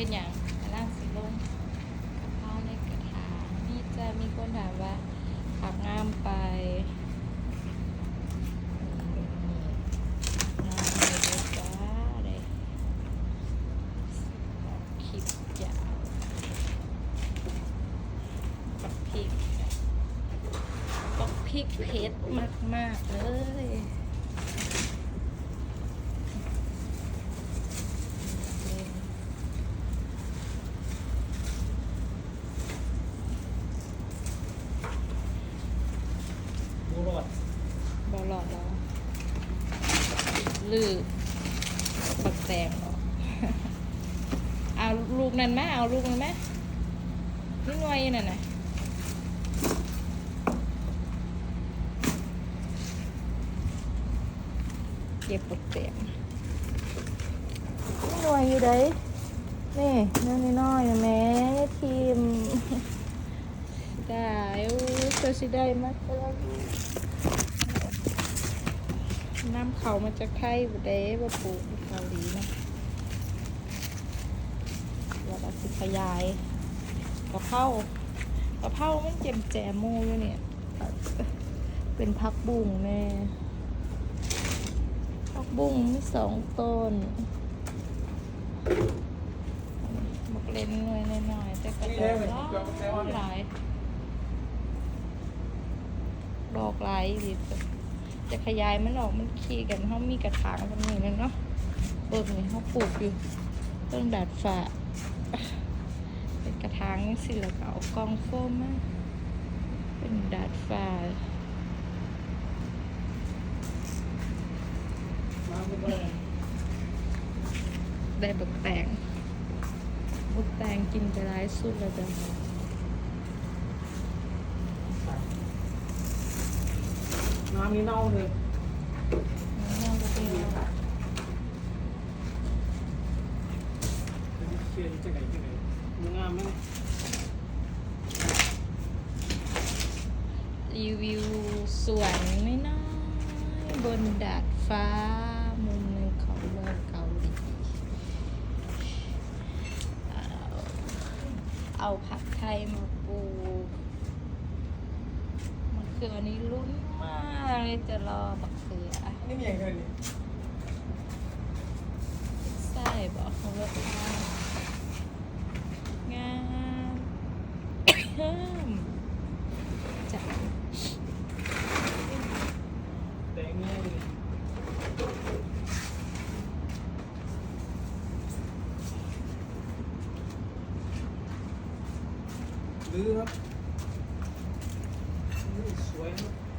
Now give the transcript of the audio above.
เป็นอย่างกำลังสิลงกะเพราในกระถางนี่จะมีคนถามว่าผักงามไปงามเลยเด้อจ้าได้ออกคลิปยาวกับพริกปักพริกเผ็ดมาก ๆ เลย บู รอดบอลอดแล้วลือปักแตงออกเอาลูกนั้นไหมเอาลูกนั้นไหมนี่หน่วยนั่นน่ะเก็บปักแตงนี่หน่วยอยู่ไหนนี่น้อยน้อยๆแม่ทีมได้อู้ เธอสิได้มากเลยน้ำเขามันจะไข่บเด้บปูเกาหลีนะเดี๋ยวเราสิขยายกระเพรากระเพรามันเจ็มแจมโมอยู่เนี่ย เป็นพักบุ้งแน่พักบุ้งมีสองต้นบักเล่นหน่วยหน่อยๆแต่กระดอกหลาย ดอกลายอีกจะขยายมันออกมันขี่กันเขามีกระถางตรงนี้เลยเนาะเบิกนี่เขาปลูกอยู่ต้นดาดฟ้าเป็นกระถางสิแล้วก็เอากองโฟมมาเป็นดาดฟ้าน้ำบูรอดได้บักแตงบักแตงกินไปร้ายสุดแล้วจ้ะ น้ำนี่เน่าเลยน้องก็เป็นเชียร์จะไหนจะไหนมึงงามไหมรีวิวสวนไม่น้อยบนดาดฟ้า มุมหนึ่งของเมืองเกาหลีเอาผักไทยมาปลูก ขือนี้ลุ้นมากเลยจะรอมะเขือนี่มีอย่างเดียวนี่ใส่บอกของรถทางงามเพิ่มจะแตงง่ายเลยลื้อครับ Bueno.